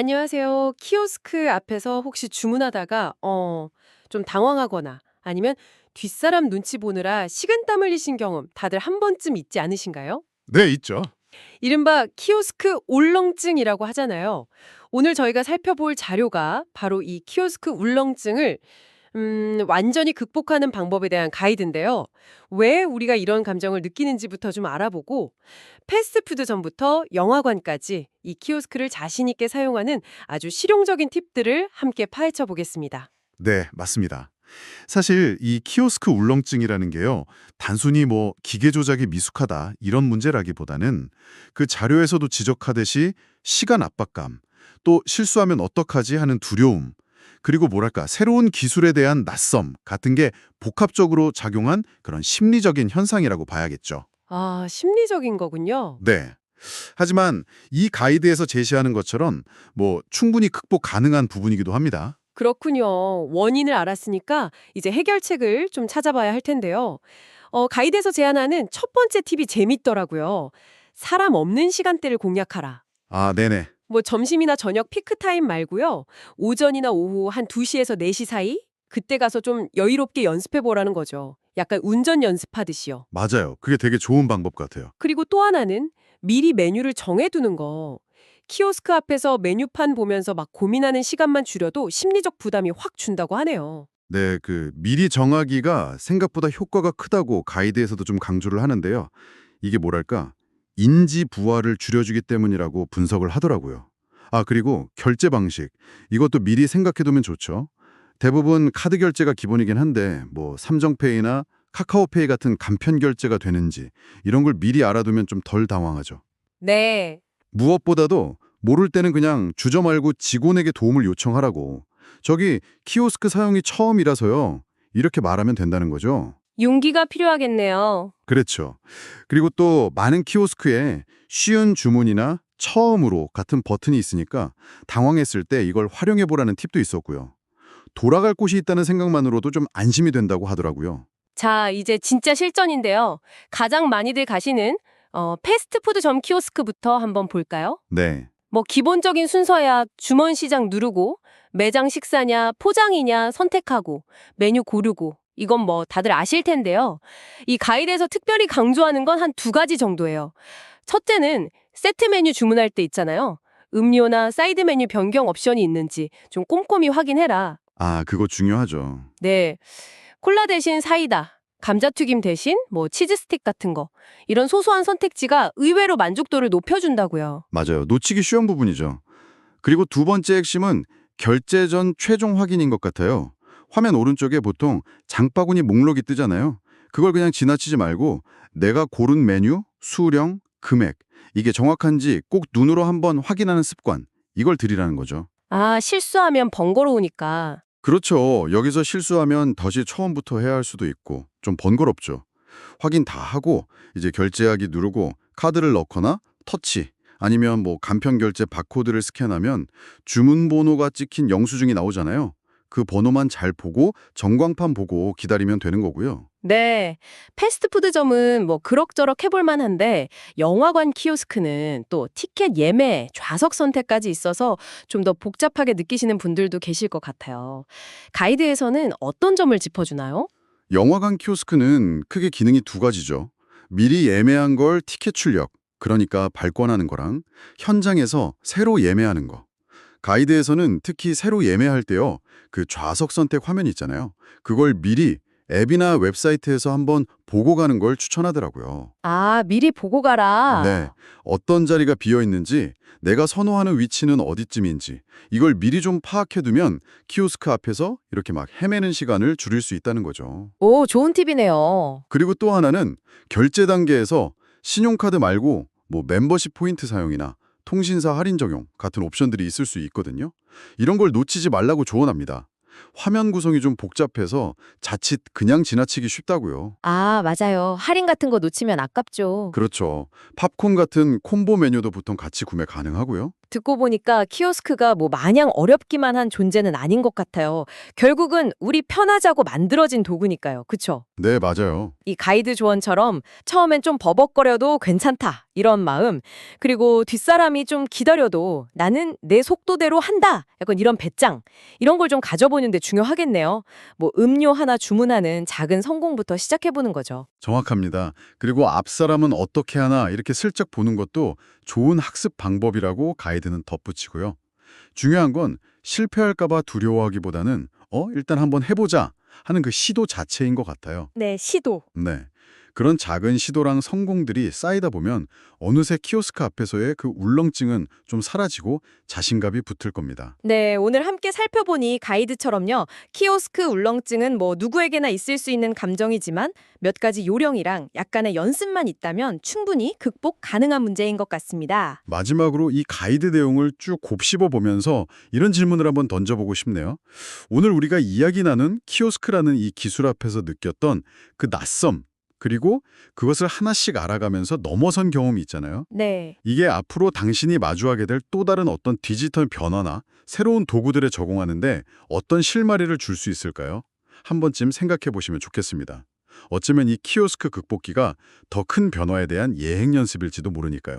안녕하세요. 키오스크 앞에서 혹시 주문하다가 어, 좀 당황하거나 아니면 뒷사람 눈치 보느라 식은땀 흘리신 경험 다들 한 번쯤 있지 않으신가요? 네, 있죠. 이른바 키오스크 울렁증이라고 하잖아요. 오늘 저희가 살펴볼 자료가 바로 이 키오스크 울렁증을 음, 완전히 극복하는 방법에 대한 가이드인데요. 왜 우리가 이런 감정을 느끼는지부터 좀 알아보고 패스트푸드점부터 영화관까지 이 키오스크를 자신 있게 사용하는 아주 실용적인 팁들을 함께 파헤쳐 보겠습니다. 네, 맞습니다. 사실 이 키오스크 울렁증이라는 게요. 단순히 뭐 기계 조작이 미숙하다 이런 문제라기보다는 그 자료에서도 지적하듯이 시간 압박감, 또 실수하면 어떡하지 하는 두려움, 그리고 뭐랄까 새로운 기술에 대한 낯섦 같은 게 복합적으로 작용한 그런 심리적인 현상이라고 봐야겠죠. 아, 심리적인 거군요. 네. 하지만 이 가이드에서 제시하는 것처럼 뭐 충분히 극복 가능한 부분이기도 합니다. 그렇군요. 원인을 알았으니까 이제 해결책을 좀 찾아봐야 할 텐데요. 어, 가이드에서 제안하는 첫 번째 팁이 재밌더라고요. 사람 없는 시간대를 공략하라. 아, 네네. 뭐 점심이나 저녁 피크 타임 말고요. 오전이나 오후 한 2시에서 4시 사이? 그때 가서 좀 여유롭게 연습해 보라는 거죠. 약간 운전 연습하듯이요. 맞아요. 그게 되게 좋은 방법 같아요. 그리고 또 하나는 미리 메뉴를 정해두는 거. 키오스크 앞에서 메뉴판 보면서 막 고민하는 시간만 줄여도 심리적 부담이 확 준다고 하네요. 네, 그 미리 정하기가 생각보다 효과가 크다고 가이드에서도 좀 강조를 하는데요. 이게 뭐랄까? 인지 부하를 줄여주기 때문이라고 분석을 하더라고요. 아, 그리고 결제 방식. 이것도 미리 생각해두면 좋죠. 대부분 카드 결제가 기본이긴 한데 뭐 삼성페이나 카카오페이 같은 간편 결제가 되는지 이런 걸 미리 알아두면 좀 덜 당황하죠. 네. 무엇보다도 모를 때는 그냥 주저 말고 직원에게 도움을 요청하라고. 저기 키오스크 사용이 처음이라서요. 이렇게 말하면 된다는 거죠. 용기가 필요하겠네요. 그렇죠. 그리고 또 많은 키오스크에 쉬운 주문이나 처음으로 같은 버튼이 있으니까 당황했을 때 이걸 활용해 보라는 팁도 있었고요. 돌아갈 곳이 있다는 생각만으로도 좀 안심이 된다고 하더라고요. 자, 이제 진짜 실전인데요. 가장 많이들 가시는 어, 패스트푸드 점 키오스크부터 한번 볼까요? 네. 뭐 기본적인 순서야 주문 시작 누르고 매장 식사냐 포장이냐 선택하고 메뉴 고르고 이건 뭐 다들 아실 텐데요. 이 가이드에서 특별히 강조하는 건 한 두 가지 정도예요. 첫째는 세트 메뉴 주문할 때 있잖아요. 음료나 사이드 메뉴 변경 옵션이 있는지 좀 꼼꼼히 확인해라. 아, 그거 중요하죠. 네. 콜라 대신 사이다. 감자튀김 대신 뭐 치즈 스틱 같은 거. 이런 소소한 선택지가 의외로 만족도를 높여준다고요. 맞아요. 놓치기 쉬운 부분이죠. 그리고 두 번째 핵심은 결제 전 최종 확인인 것 같아요. 화면 오른쪽에 보통 장바구니 목록이 뜨잖아요. 그걸 그냥 지나치지 말고 내가 고른 메뉴, 수령, 금액 이게 정확한지 꼭 눈으로 한번 확인하는 습관 이걸 들이라는 거죠. 아, 실수하면 번거로우니까. 그렇죠. 여기서 실수하면 다시 처음부터 해야 할 수도 있고 좀 번거롭죠. 확인 다 하고 이제 결제하기 누르고 카드를 넣거나 터치 아니면 뭐 간편 결제 바코드를 스캔하면 주문 번호가 찍힌 영수증이 나오잖아요. 그 번호만 잘 보고 전광판 보고 기다리면 되는 거고요. 네. 패스트푸드점은 뭐 그럭저럭 해볼 만한데 영화관 키오스크는 또 티켓 예매, 좌석 선택까지 있어서 좀 더 복잡하게 느끼시는 분들도 계실 것 같아요. 가이드에서는 어떤 점을 짚어주나요? 영화관 키오스크는 크게 기능이 두 가지죠. 미리 예매한 걸 티켓 출력, 그러니까 발권하는 거랑 현장에서 새로 예매하는 거. 가이드에서는 특히 새로 예매할 때요. 그 좌석 선택 화면 있잖아요. 그걸 미리 앱이나 웹사이트에서 한번 보고 가는 걸 추천하더라고요. 아, 미리 보고 가라. 네. 어떤 자리가 비어 있는지, 내가 선호하는 위치는 어디쯤인지 이걸 미리 좀 파악해두면 키오스크 앞에서 이렇게 막 헤매는 시간을 줄일 수 있다는 거죠. 오, 좋은 팁이네요. 그리고 또 하나는 결제 단계에서 신용카드 말고 뭐 멤버십 포인트 사용이나 통신사 할인 적용 같은 옵션들이 있을 수 있거든요. 이런 걸 놓치지 말라고 조언합니다. 화면 구성이 좀 복잡해서 자칫 그냥 지나치기 쉽다고요. 아, 맞아요. 할인 같은 거 놓치면 아깝죠. 그렇죠. 팝콘 같은 콤보 메뉴도 보통 같이 구매 가능하고요. 듣고 보니까 키오스크가 뭐 마냥 어렵기만 한 존재는 아닌 것 같아요. 결국은 우리 편하자고 만들어진 도구니까요. 그쵸? 네, 맞아요. 이 가이드 조언처럼 처음엔 좀 버벅거려도 괜찮다 이런 마음 그리고 뒷사람이 좀 기다려도 나는 내 속도대로 한다 약간 이런 배짱 이런 걸 좀 가져보는 데 중요하겠네요. 뭐 음료 하나 주문하는 작은 성공부터 시작해보는 거죠. 정확합니다. 그리고 앞사람은 어떻게 하나 이렇게 슬쩍 보는 것도 좋은 학습 방법이라고 가이드는 덧붙이고요. 중요한 건 실패할까봐 두려워하기보다는 어 일단 한번 해보자 하는 그 시도 자체인 것 같아요. 네, 시도. 네. 그런 작은 시도랑 성공들이 쌓이다 보면 어느새 키오스크 앞에서의 그 울렁증은 좀 사라지고 자신감이 붙을 겁니다. 네, 오늘 함께 살펴보니 가이드처럼요. 키오스크 울렁증은 뭐 누구에게나 있을 수 있는 감정이지만 몇 가지 요령이랑 약간의 연습만 있다면 충분히 극복 가능한 문제인 것 같습니다. 마지막으로 이 가이드 내용을 쭉 곱씹어 보면서 이런 질문을 한번 던져보고 싶네요. 오늘 우리가 이야기 나눈 키오스크라는 이 기술 앞에서 느꼈던 그 낯섦, 그리고 그것을 하나씩 알아가면서 넘어선 경험이 있잖아요. 네. 이게 앞으로 당신이 마주하게 될 또 다른 어떤 디지털 변화나 새로운 도구들에 적용하는데 어떤 실마리를 줄 수 있을까요? 한 번쯤 생각해 보시면 좋겠습니다. 어쩌면 이 키오스크 극복기가 더 큰 변화에 대한 예행 연습일지도 모르니까요.